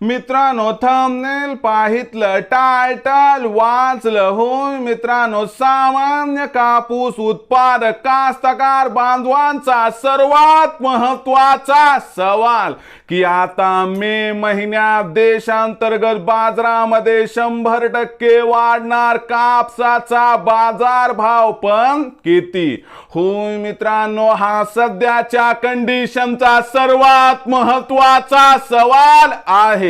मित्रांनो thumbnail पाहितलं title वाचलं होय मित्रांनो सामान्य कापूस उत्पादक कास्तकार बांधवांचा सर्वात महत्त्वाचा सवाल की आता मे महिन्यात देशांतर्गत बाजारामध्ये शंभर टक्के वाढणार कापसाचा बाजार भाव पण किती? होय मित्रांनो हा सध्याच्या कंडिशनचा सर्वात महत्त्वाचा सवाल आहे.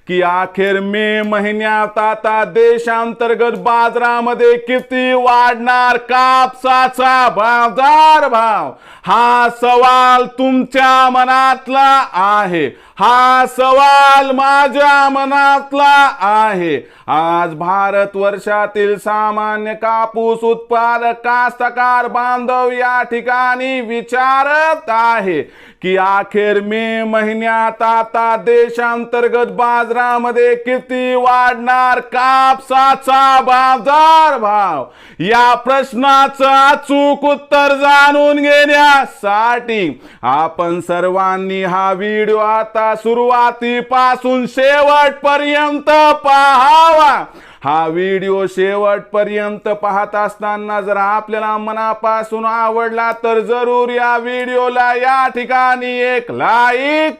की अखेर मे महिन्यात आता देशांतर्गत बाजारामध्ये किती वाढणार कापसाचा बाजार भाव? हा सवाल तुमच्या मनातला आहे. हा सवाल माझ्या मनातला आहे. आज भारत वर्षातील सामान्य कापूस उत्पादक कास्तकार बांधव या ठिकाणी विचारत आहे की अखेर मे महिन्यात आता देशांतर्गत बाजारामध्ये किती वाढणार कापसाचा बाजार भाव. या प्रश्नाचं अचूक उत्तर जाणून घेण्यासाठी आपण सर्वांनी हा व्हिडिओ आता सुरुवातीपासून शेवटपर्यंत पाहावा. हा व्हिडिओ शेवटपर्यंत पाहत असताना जर आपल्याला मनापासून आवडला तर जरूर या व्हिडिओला या ठिकाणी एक लाईक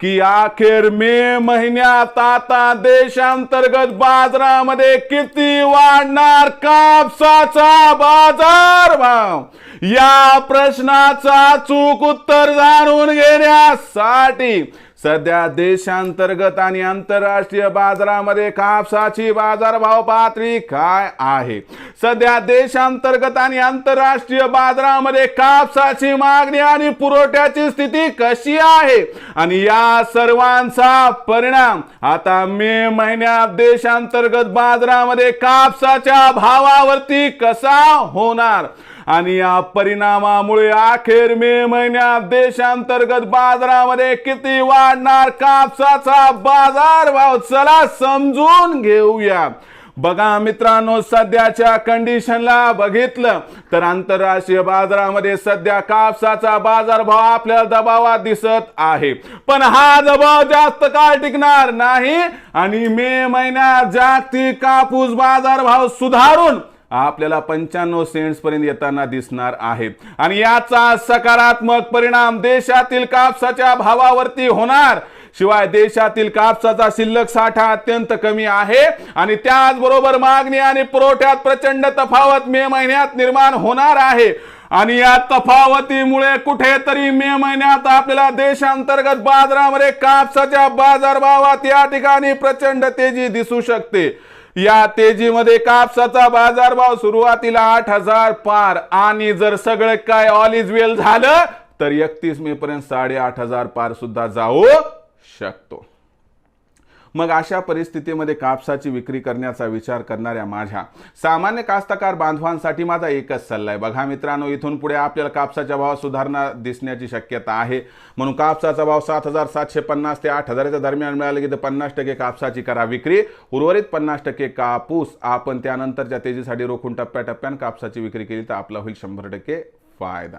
की अखेर मे महिन्यात आता देशांतर्गत बाजारामध्ये किती वाढणार कापसाचा बाजार? भाव या प्रश्नाचा चूक उत्तर जाणून घेण्यासाठी सध्या देशांतर्गत आणि आंतरराष्ट्रीय बाजारामध्ये कापसाची बाजारभाव पातळी काय आहे? सध्या देशांतर्गत आणि आंतरराष्ट्रीय बाजारामध्ये कापसाची मागणी आणि पुरवठ्याची स्थिती कशी आहे? आणि या सर्वांचा परिणाम आता मे महिन्यात देशांतर्गत बाजारामध्ये कापसाच्या भावावरती कसा होणार? आणि या परिणामामुळे अखेर मे महिन्यात देशांतर्गत बाजारामध्ये किती वाढणार कापसाचा बाजार भाव? चला समजून घेऊया. बघा मित्रांनो सध्याच्या कंडिशनला बघितलं तर आंतरराष्ट्रीय बाजारामध्ये सध्या कापसाचा बाजारभाव आपल्याला दबावात दिसत आहे. पण हा दबाव जास्त काळ टिकणार नाही आणि मे महिन्यात जागतिक कापूस बाजारभाव सुधारून आपल्याला पंच्याण्णव सेंट्सपर्यंत येताना दिसणार आहे आणि याचा सकारात्मक परिणाम देशातील कापसाच्या भावावरती होणार. शिवाय देशातील कापसाचा शिल्लक साठा अत्यंत कमी आहे. आणि त्याचबरोबर मागणी आणि पुरवठ्यात प्रचंड तफावत मे महिन्यात निर्माण होणार आहे. आणि या तफावतीमुळे कुठेतरी मे महिन्यात आपल्याला देशांतर्गत बाजारामध्ये कापसाच्या बाजारभावात या ठिकाणी प्रचंड तेजी दिसू शकते. या तेजीमध्ये कापसाचा बाजारभाव सुरुवातीला आठ हजार पार. आणि जर सगळं काय ऑल इज वेल झालं तर एकतीस मे पर्यंत साडेआठ हजार पार सुद्धा जाऊ शकतो. मग अशा परिस्थितीमध्ये कापसाची विक्री करण्याचा विचार करणाऱ्या माझ्या सामान्य कास्तकार बांधवांसाठी माझा एकच सल्ला आहे. बघा मित्रांनो इथून पुढे आपल्याला कापसाच्या भावात सुधारणा दिसण्याची शक्यता आहे. म्हणून कापसाचा भाव सात हजार सातशे पन्नास ते आठ हजाराच्या दरम्यान मिळाले की तर पन्नास टक्के कापसाची करा विक्री. उर्वरित पन्नास टक्के कापूस आपण त्यानंतरच्या तेजीसाठी रोखून टप्प्याटप्प्यानं कापसाची विक्री केली तर आपला होईल शंभर टक्के फायदा.